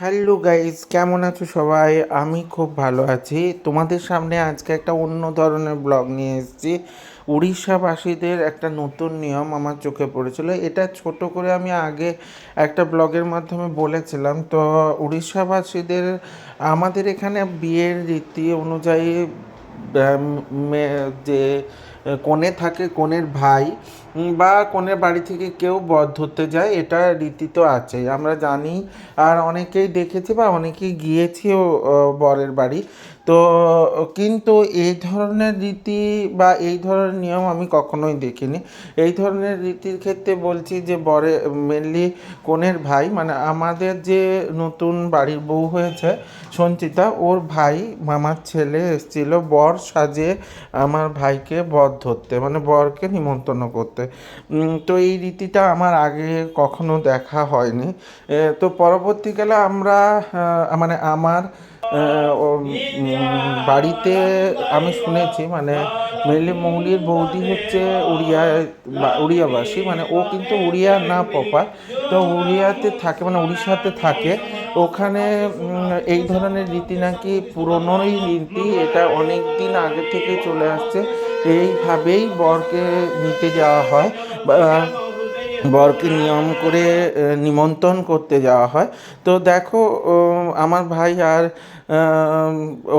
Hello guys, কেমন আছো সবাই? আমি খুব ভালো আছি। তোমাদের সামনে আজকে একটা অন্য ধরনের ব্লগ নিয়ে এসেছি। উড়িষ্যাবাসীদের একটা নতুন নিয়ম আমার চোখে পড়েছিল। এটা ছোট করে আমি আগে একটা ব্লগের মাধ্যমে বলেছিলাম। তো উড়িষ্যাবাসীদের, আমাদের এখানে বিয়ের রীতি অনুযায়ী যে কনে থাকে কনের ভাই বা কনের বাড়ি থেকে কেউ বর ধরতে যায়, এটা রীতি তো আছে আমরা জানি, আর অনেকেই দেখেছি বা অনেকেই গিয়েছিও বরের বাড়ি। তো, কিন্তু এই ধরনের রীতি বা এই ধরনের নিয়ম আমি কখনোই দেখিনি। এই ধরনের রীতির ক্ষেত্রে বলছি যে, বরে মেনলি কনের ভাই মানে আমাদের যে নতুন বাড়ির বউ হয়েছে, সঞ্চিতা, ওর ভাই, মামার ছেলে এসেছিল, বর সাজে আমার ভাইকে বর ধরতে মানে বরকে নিমন্ত্রণ করতে। তো এই রীতিটা আমার আগে কখনো দেখা হয়নি। তো পরবর্তীকালে আমরা মানে আমার বাড়িতে আমি শুনেছি মানে মেনলি মৌলির বৌদি হচ্ছে উড়িয়া উড়িয়াবাসী মানে ও কিন্তু উড়িয়া না প্রপার তো উড়িয়াতে থাকে মানে উড়িষ্যাতে থাকে। ওখানে এই ধরনের রীতি নাকি পুরনোই রীতি, এটা অনেক দিন আগে থেকে চলে আসছে। এইভাবেই বরকে নিতে যাওয়া হয়। বা বরকে নিয়ম করে নিমন্ত্রণ করতে যাওয়া হয়। তো দেখো আমার ভাই আর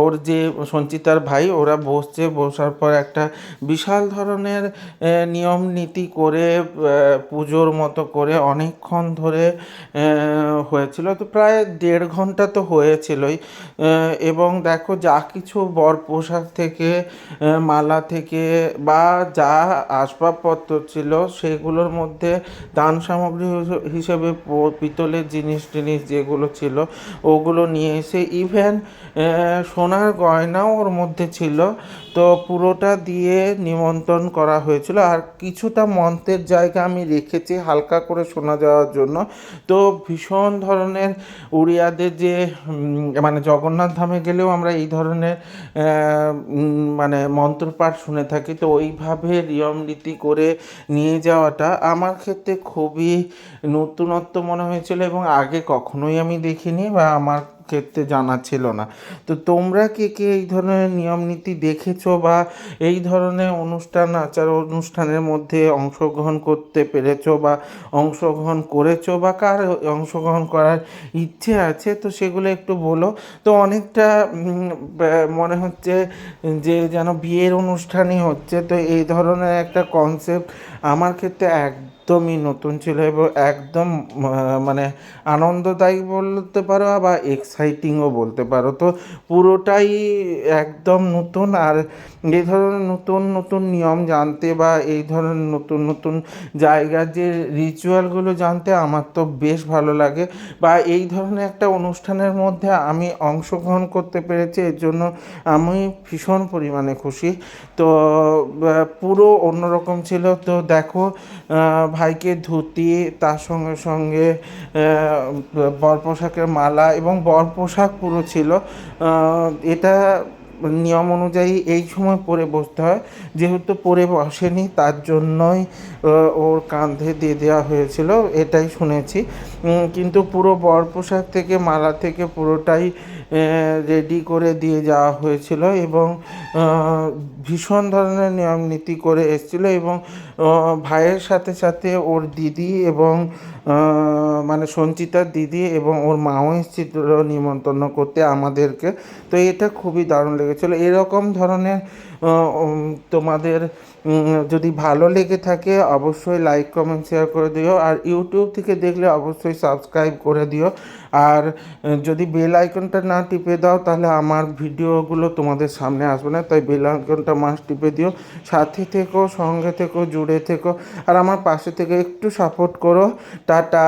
ওর যে সঞ্চিতার ভাই, ওরা বসছে, বসার পর একটা বিশাল ধরনের নিয়ম নীতি করে পুজোর মতো করে অনেকক্ষণ ধরে হয়েছিল। তো প্রায় দেড় ঘণ্টা তো হয়েছিলই। এবং দেখো, যা কিছু বর পোশাক থেকে মালা থেকে বা যা আসবাবপত্র ছিল, সেগুলোর মধ্যে দান সামগ্রী হিস- হিসেবে পিতলের জিনিস টিনিস যেগুলো ছিল, ওগুলো নিয়ে এসে ইভেন সোনার গয়নাও ওর মধ্যে ছিল। তো পুরোটা দিয়ে নিমন্ত্রণ করা হয়েছিল। আর কিছুটা মন্ত্রের জায়গা আমি রেখেছি হালকা করে শোনা যাওয়ার জন্য। তো ভীষণ ধরনের উড়িয়াদের যে মানে জগন্নাথ ধামে গেলেও আমরা এই ধরনের মানে মন্ত্রপাঠ শুনে থাকি। তো ওইভাবে নিয়ম রীতি করে নিয়ে যাওয়াটা আমার ক্ষেত্রে খুবই নতুনত্ব মনে হয়েছিল এবং আগে কখনোই আমি দেখিনি বা আমার ক্ষেত্রে জানা ছিল না। তো তোমরা কে কে এই ধরনের নিয়ম নীতি দেখেছ বা এই ধরনের অনুষ্ঠান, আচার অনুষ্ঠানের মধ্যে অংশগ্রহণ করতে পেরেছ বা অংশগ্রহণ করেছ বা কার অংশগ্রহণ করার ইচ্ছে আছে? তো সেগুলো একটু বলো। তো অনেকটা মনে হচ্ছে যে যেন বিয়ের অনুষ্ঠানই হচ্ছে। তো এই ধরনের একটা কনসেপ্ট আমার ক্ষেত্রে একদমই নতুন ছিল এবং একদম মানে আনন্দদায়ী বলতে পারো বা এক্সাইটিংও বলতে পারো। তো পুরোটাই একদম নতুন আর এই ধরনের নতুন নতুন নিয়ম জানতে বা এই ধরনের নতুন নতুন জায়গার যে রিচুয়ালগুলো জানতে আমার তো বেশ ভালো লাগে বা এই ধরনের একটা অনুষ্ঠানের মধ্যে আমি অংশগ্রহণ করতে পেরেছি, এর জন্য আমি ভীষণ পরিমাণে খুশি। তো পুরো অন্যরকম ছিল। তো দেখো ভাইকে ধুতি, তার সঙ্গে সঙ্গে বর পোশাকের মালা এবং বর পোশাক পুরো ছিল। এটা নিয়ম অনুযায়ী এই সময় পরে বসতে হয়। যেহেতু পরে বসেনি, তার জন্যই ওর কাঁধে দিয়ে দেওয়া হয়েছিল, এটাই শুনেছি। কিন্তু পুরো বর পোশাক থেকে, মালা থেকে পুরোটাই রেডি করে দিয়ে যাওয়া হয়েছিল এবং ভীষণ ধরনের নিয়ম নীতি করে এসেছিল এবং ভাইয়ের সাথে সাথে ওর দিদি এবং মানে সঞ্চিতার দিদি এবং ওর মাও এসেছিল নিমন্ত্রণ করতে আমাদেরকে। তো এটা খুবই দারুণ লেগেছিলো। এরকম ধরনের তোমাদের যদি ভালো লেগে থাকে অবশ্যই লাইক কমেন্ট শেয়ার করে দিও। আর ইউটিউব থেকে দেখলে অবশ্যই সাবস্ক্রাইব করে দিও। আর যদি বেল আইকনটা না টিপে দাও, তাহলে আমার ভিডিওগুলো তোমাদের সামনে আসবে না। তাই বেল আইকনটা মাস্ট টিপে দিও। সাথে থেকো, সঙ্গে থেকো, জুড়ে থেকো, আর আমার পাশে থেকে একটু সাপোর্ট করো। টাটা!